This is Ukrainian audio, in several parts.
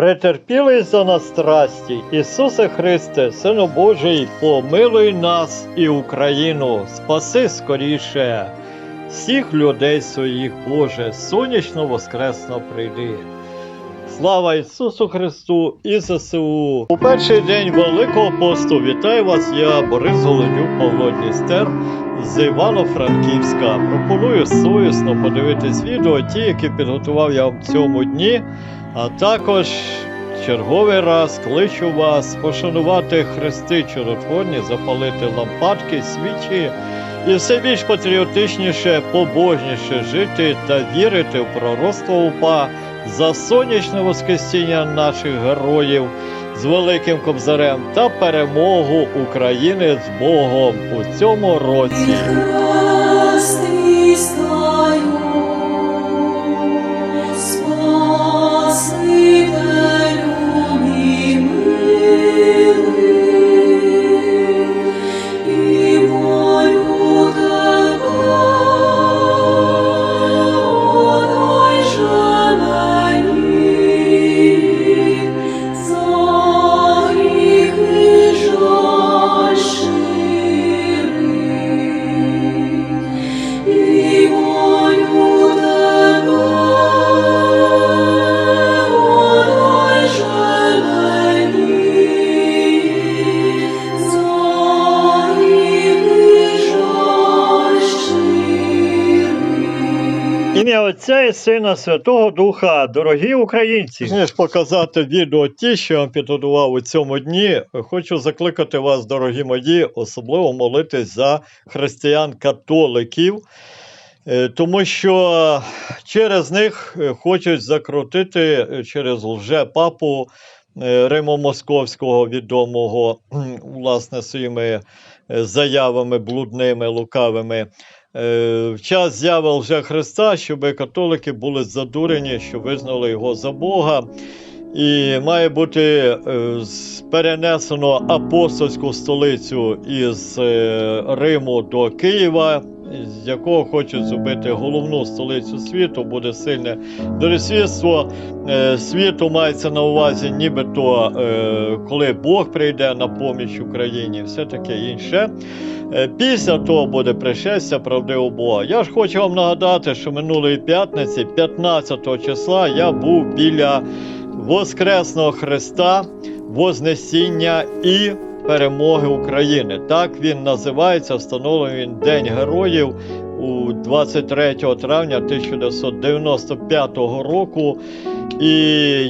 Претерпілий за нас страсті, Ісусе Христе, Сину Божий, помилуй нас і Україну, спаси скоріше всіх людей своїх, Боже, сонячно воскресно прийди. Слава Ісусу Христу і ЗСУ! У перший день Великого посту вітаю вас, я Борис Голодюк, Павло Дністер з Івано-Франківська. Пропоную совісно подивитись відео, ті, які підготував я в цьому дні. А також черговий раз кличу вас пошанувати хрести чудотворні, запалити лампадки, свічі і все більш патріотичніше, побожніше жити та вірити в пророцтво УПА за сонячне воскресіння наших героїв з Великим Кобзарем та перемогу України з Богом у цьому році. Отця і Сина Святого Духа, дорогі українці. Ніж показати відео ті, що я вам підготував у цьому дні, хочу закликати вас, дорогі мої, особливо молитись за християн-католиків, е, тому що через них е, хочуть закрутити е, через лже-папу е, Римо-Московського відомого, власне, своїми заявами блудними, лукавими в час зяви лже Христа, щоб католики були задурені, що визнали його за Бога. І має бути е, перенесено апостольську столицю із е, Риму до Києва, з якого хочуть зробити головну столицю світу, буде сильне доросвітство е, світу мається на увазі, нібито е, коли Бог прийде на поміч Україні, все таке інше. Е, Після того буде пришестя правдивого Бога. Я ж хочу вам нагадати, що минулої п'ятниці, 15 числа, я був біля Воскресного Христа, Вознесіння і перемоги України. Так він називається, встановлений він День Героїв у 23 травня 1995 року. І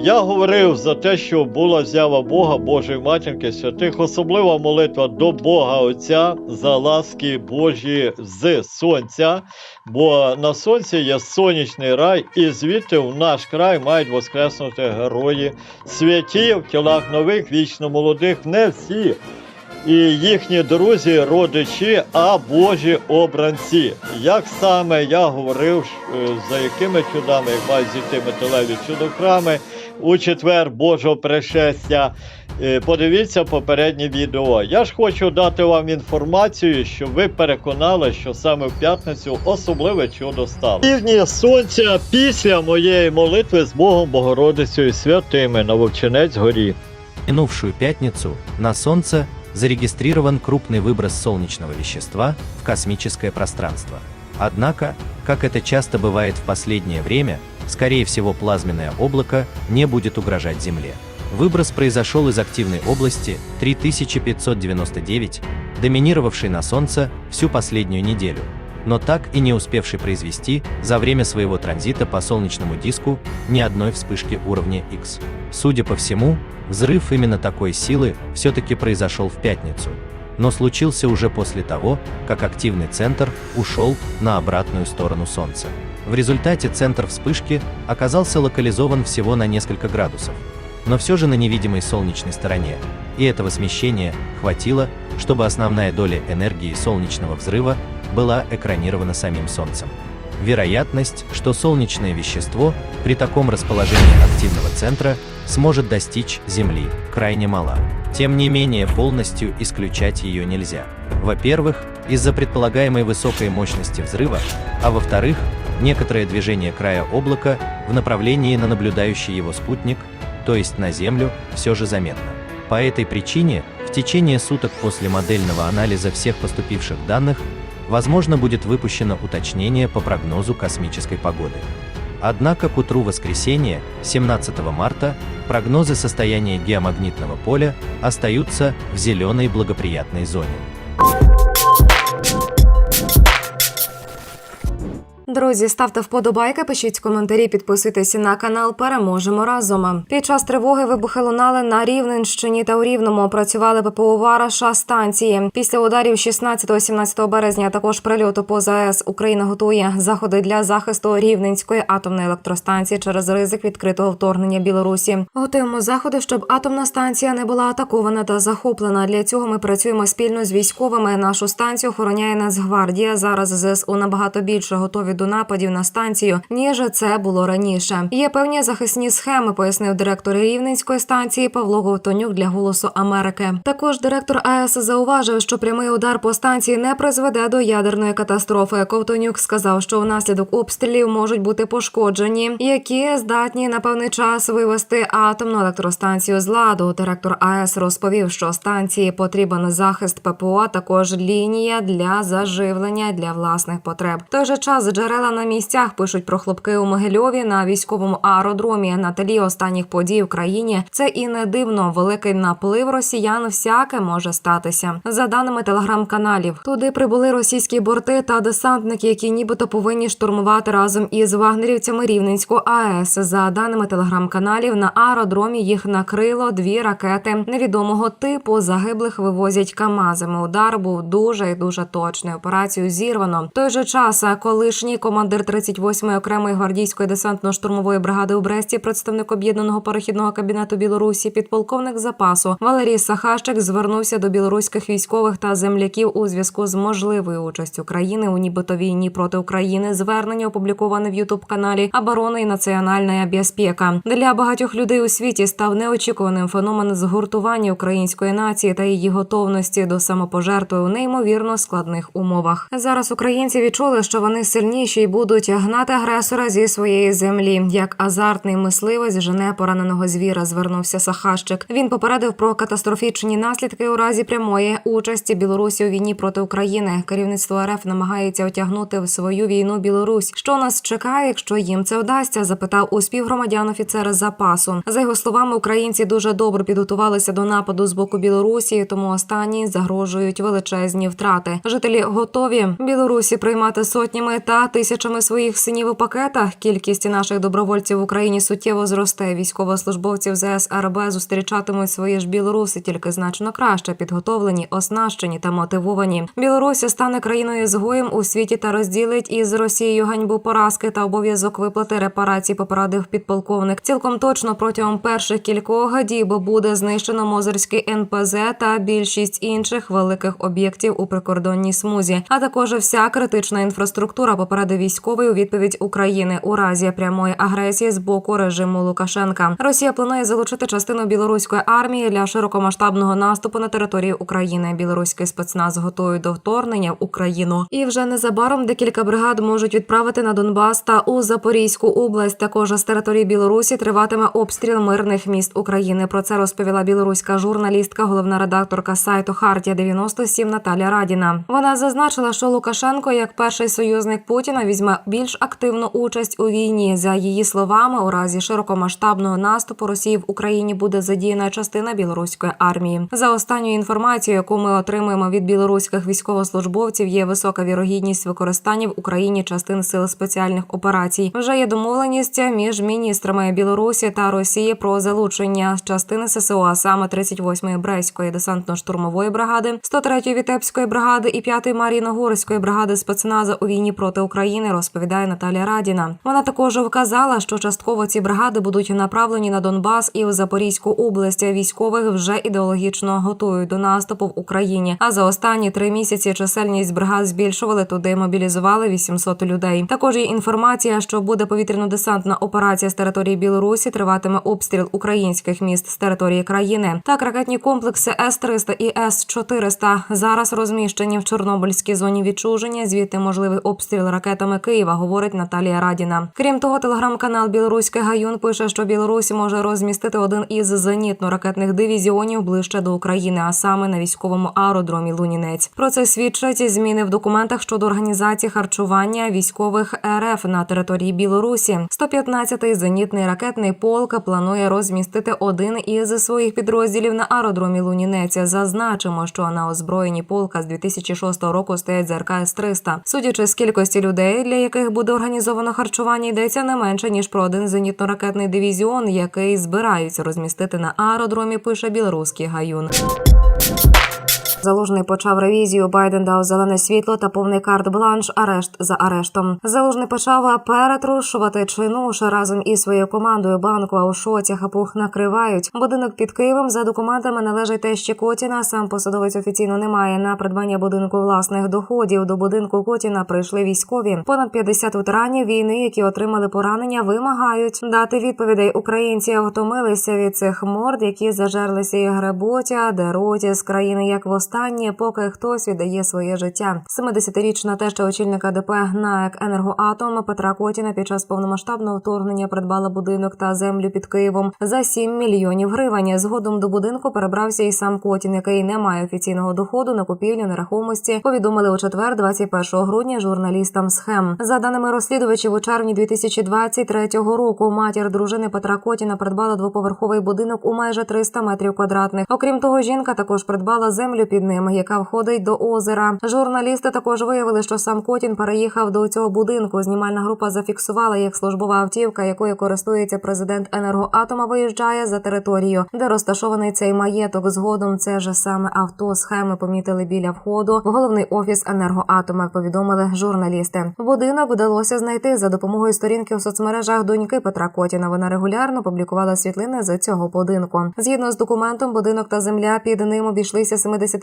я говорив за те, що була зява Бога, Божої матінки святих, особлива молитва до Бога Отця за ласки Божі з сонця, бо на сонці є сонячний рай, і звідти в наш край мають воскреснути герої святі в тілах нових, вічно молодих, не всі. І їхні друзі, родичі, а Божі обранці. Як саме я говорив, е, за якими чудами як мають зійти металеві чудохрами у четвер Божого пришестя. Е, Подивіться попереднє відео. Я ж хочу дати вам інформацію, щоб ви переконали, що саме в п'ятницю особливе чудо стало. Півдні сонця після моєї молитви з Богом Богородицею святими на Вовчинець горі. минувшую пятницу на Солнце зарегистрирован крупный выброс солнечного вещества в космическое пространство. Однако, как это часто бывает в последнее время, скорее всего плазменное облако не будет угрожать Земле. Выброс произошел из активной области 3599, доминировавшей на Солнце всю последнюю неделю, но так и не успевший произвести за время своего транзита по солнечному диску ни одной вспышки уровня X. Судя по всему, взрыв именно такой силы все-таки произошел в пятницу, но случился уже после того, как активный центр ушел на обратную сторону Солнца. В результате центр вспышки оказался локализован всего на несколько градусов, но все же на невидимой солнечной стороне, и этого смещения хватило, чтобы основная доля энергии солнечного взрыва была экранирована самим Солнцем. Вероятность, что солнечное вещество при таком расположении активного центра сможет достичь Земли, крайне мала. Тем не менее, полностью исключать ее нельзя. Во-первых, из-за предполагаемой высокой мощности взрыва, а во-вторых, некоторое движение края облака в направлении на наблюдающий его спутник то есть на Землю, все же заметно. По этой причине, в течение суток после модельного анализа всех поступивших данных, возможно будет выпущено уточнение по прогнозу космической погоды. Однако к утру воскресенья, 17 марта, прогнозы состояния геомагнитного поля остаются в зеленой благоприятной зоне. Друзі, ставте вподобайки, пишіть коментарі, підписуйтесь на канал. Переможемо разом. Під час тривоги вибухи лунали на Рівненщині та у Рівному. Працювали ППО Вараша станції. Після ударів 16-17 березня, також прильоту по ЗАЕС Україна готує заходи для захисту Рівненської атомної електростанції через ризик відкритого вторгнення Білорусі. Готуємо заходи, щоб атомна станція не була атакована та захоплена. Для цього ми працюємо спільно з військовими. Нашу станцію охороняє Нацгвардія. Зараз ЗСУ набагато більше готові до нападів на станцію, ніж це було раніше. Є певні захисні схеми, пояснив директор Рівненської станції Павло Говтонюк для Голосу Америки. Також директор АЕС зауважив, що прямий удар по станції не призведе до ядерної катастрофи. Ковтонюк сказав, що внаслідок обстрілів можуть бути пошкоджені, які здатні на певний час вивести атомну електростанцію з ладу. Директор АЕС розповів, що станції потрібен захист ППО, а також лінія для заживлення для власних потреб. В той же час джерела на місцях пишуть про хлопки у Могильові на військовому аеродромі. На тлі останніх подій в країні це і не дивно. Великий наплив росіян всяке може статися. За даними телеграм-каналів, туди прибули російські борти та десантники, які нібито повинні штурмувати разом із вагнерівцями Рівненську АЕС. За даними телеграм-каналів, на аеродромі їх накрило дві ракети невідомого типу. Загиблих вивозять камазами. Удар був дуже і дуже точний. Операцію зірвано. Той же час колишній командир 38-ї окремої гвардійської десантно-штурмової бригади у Бресті, представник об'єднаного перехідного кабінету Білорусі, підполковник запасу Валерій Сахащик звернувся до білоруських військових та земляків у зв'язку з можливою участю країни у нібито війні проти України. Звернення опубліковане в Ютуб каналі Оборона і національна безпека. Для багатьох людей у світі став неочікуваним феномен згуртування української нації та її готовності до самопожертви у неймовірно складних умовах. Зараз українці відчули, що вони сильніші і будуть гнати агресора зі своєї землі. Як азартний мисливець жене пораненого звіра, звернувся Сахащик. Він попередив про катастрофічні наслідки у разі прямої участі Білорусі у війні проти України. Керівництво РФ намагається отягнути в свою війну Білорусь. Що нас чекає, якщо їм це вдасться? запитав у співгромадян офіцер запасу. За його словами, українці дуже добре підготувалися до нападу з боку Білорусі, тому останні загрожують величезні втрати. Жителі готові Білорусі приймати сотнями та тисячами своїх синів у пакетах. Кількість наших добровольців в Україні суттєво зросте. Військовослужбовців ЗС РБ зустрічатимуть свої ж білоруси, тільки значно краще підготовлені, оснащені та мотивовані. Білорусі стане країною згоєм у світі та розділить із Росією ганьбу поразки та обов'язок виплати репарацій. Попередив підполковник. Цілком точно протягом перших кількох діб буде знищено Мозерський НПЗ та більшість інших великих об'єктів у прикордонній смузі, а також вся критична інфраструктура попередив військовий у відповідь України у разі прямої агресії з боку режиму Лукашенка. Росія планує залучити частину білоруської армії для широкомасштабного наступу на територію України. Білоруський спецназ готує до вторгнення в Україну, і вже незабаром декілька бригад можуть відправити на Донбас та у Запорізьку область. Також з території Білорусі триватиме обстріл мирних міст України. Про це розповіла білоруська журналістка, головна редакторка сайту Хартія 97 Наталя Радіна. Вона зазначила, що Лукашенко, як перший союзник Путіна, візьме більш активну участь у війні. За її словами, у разі широкомасштабного наступу Росії в Україні буде задіяна частина білоруської армії. За останньою інформацією, яку ми отримуємо від білоруських військовослужбовців, є висока вірогідність використання в Україні частин сил спеціальних операцій. Вже є домовленість між міністрами Білорусі та Росії про залучення частини ССО, а саме 38-ї Брейської десантно-штурмової бригади, 103-ї Вітебської бригади і 5-ї Мар'їногорської бригади спецназу у війні проти України. Розповідає Наталія Радіна. Вона також вказала, що частково ці бригади будуть направлені на Донбас і в Запорізьку область. Військових вже ідеологічно готують до наступу в Україні. А за останні три місяці чисельність бригад збільшували туди. Мобілізували 800 людей. Також є інформація, що буде повітряно-десантна операція з території Білорусі. Триватиме обстріл українських міст з території країни. Так, ракетні комплекси С 300 і С 400 зараз розміщені в Чорнобильській зоні відчуження. Звідти можливий обстріл ракет ракетами Києва, говорить Наталія Радіна. Крім того, телеграм-канал Білоруський Гаюн пише, що Білорусь може розмістити один із зенітно-ракетних дивізіонів ближче до України, а саме на військовому аеродромі Лунінець. Про це свідчать зміни в документах щодо організації харчування військових РФ на території Білорусі. 115-й зенітний ракетний полк планує розмістити один із своїх підрозділів на аеродромі Лунінець. Зазначимо, що на озброєнні полка з 2006 року стоять ЗРК С-300. Судячи з кількості людей, для яких буде організовано харчування, йдеться не менше ніж про один зенітно-ракетний дивізіон, який збираються розмістити на аеродромі. Пише білоруський гаюн. Залужний почав ревізію. Байден дав зелене світло та повний карт-бланш. Арешт за арештом. Залужний почав перетрушувати чинуш разом із своєю командою банку. А у шоці хапух накривають. Будинок під Києвом за документами належить тещі Котіна. Сам посадовець офіційно не має на придбання будинку власних доходів. До будинку Котіна прийшли військові. Понад 50 ветеранів війни, які отримали поранення, вимагають дати відповідей. Українці втомилися від цих морд, які зажерлися і гребутя, деруть з країни як востаннє, поки хтось віддає своє життя. 70-річна теща очільника ДП НАЕК «Енергоатом» Петра Котіна під час повномасштабного вторгнення придбала будинок та землю під Києвом за 7 мільйонів гривень. Згодом до будинку перебрався і сам Котін, який не має офіційного доходу на купівлю нерухомості. Повідомили у четвер, 21 грудня, журналістам схем. За даними розслідувачів, у червні 2023 року матір дружини Петра Котіна придбала двоповерховий будинок у майже 300 метрів квадратних. Окрім того, жінка також придбала землю під ним, яка входить до озера. Журналісти також виявили, що сам Котін переїхав до цього будинку. Знімальна група зафіксувала, як службова автівка, якою користується президент енергоатома, виїжджає за територію, де розташований цей маєток. Згодом це ж саме авто схеми помітили біля входу в головний офіс енергоатома. Повідомили журналісти. Будинок вдалося знайти за допомогою сторінки у соцмережах доньки Петра Котіна. Вона регулярно публікувала світлини з цього будинку. Згідно з документом, будинок та земля під ним обійшлися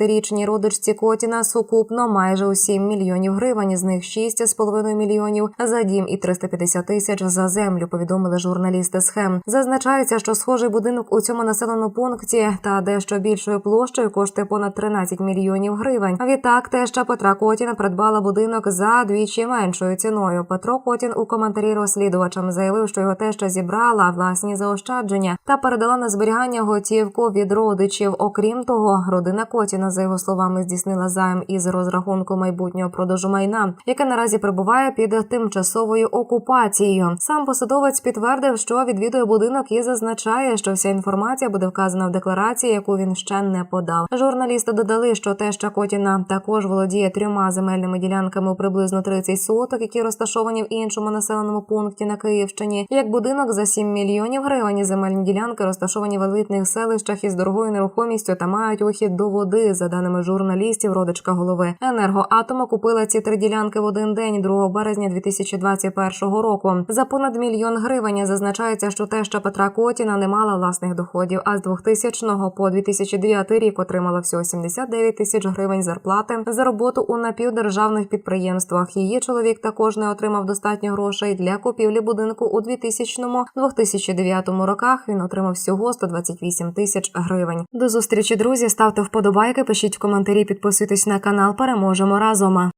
70-річній родичці Котіна сукупно майже у 7 мільйонів гривень. З них 6,5 мільйонів за дім і 350 тисяч за землю. Повідомили журналісти схем. Зазначається, що схожий будинок у цьому населеному пункті та дещо більшою площею коштує понад 13 мільйонів гривень. Відтак теща Петра Котіна придбала будинок за двічі меншою ціною. Петро Котін у коментарі розслідувачам заявив, що його теща зібрала власні заощадження та передала на зберігання готівку від родичів. Окрім того, родина Котіна, за його словами, здійснила займ із розрахунку майбутнього продажу майна, яке наразі перебуває під тимчасовою окупацією. Сам посадовець підтвердив, що відвідує будинок і зазначає, що вся інформація буде вказана в декларації, яку він ще не подав. Журналісти додали, що теща Котіна також володіє трьома земельними ділянками у приблизно 30 соток, які розташовані в іншому населеному пункті на Київщині. Як будинок за 7 мільйонів гривень, земельні ділянки розташовані в елитних селищах із дорогою нерухомістю та мають вихід до води. За даними журналістів, родичка голови енергоатома купила ці три ділянки в один день, 2 березня 2021 року. За понад мільйон гривень зазначається, що теща Петра Котіна не мала власних доходів, а з 2000 по 2009 рік отримала всього 79 тисяч гривень зарплати за роботу у напівдержавних підприємствах. Її чоловік також не отримав достатньо грошей для купівлі будинку у 2000-2009 роках. Він отримав всього 128 тисяч гривень. До зустрічі, друзі. Ставте вподобайки, пишіть коментарі, підписуйтесь на канал. Переможемо разом.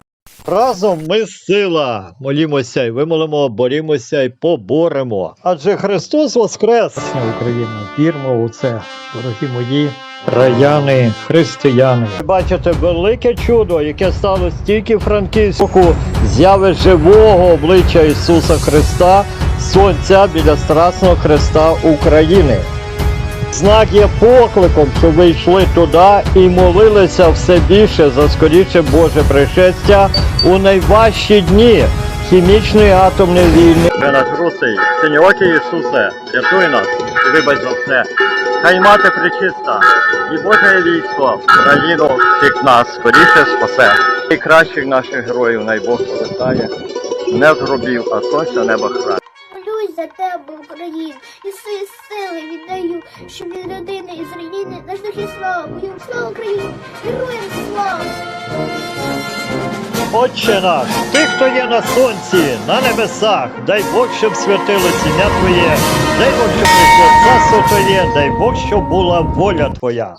Разом ми сила. Молімося й вимолимо, борімося й поборемо. Адже Христос Воскрес! Україна, вірмо у це, дорогі мої. Краяни, християни. Бачите велике чудо, яке стало стільки франківську зяви живого обличчя Ісуса Христа, Сонця біля Страсного Христа України. Знак є покликом, щоб ви йшли туди і молилися все більше за скоріше Боже пришестя у найважчі дні хімічної атомної війни. Ви наш русий, синьоокі Ісусе, рятуй нас і вибач за все. Хай мати причиста, і Боже військо, країну всіх нас скоріше спасе. І кращих наших героїв най Бог повертає, не з гробів, а сонця неба храє. Молюсь за тебе, Україну. І свої сили віддаю, щоб від родини і з родини наш духі слава бою. Слава Україні! Героям слава! Отче наш, ти, хто є на сонці, на небесах, дай Бог, щоб святило сім'я Твоє, дай Бог, щоб не серця Твоє, дай Бог, щоб була воля Твоя.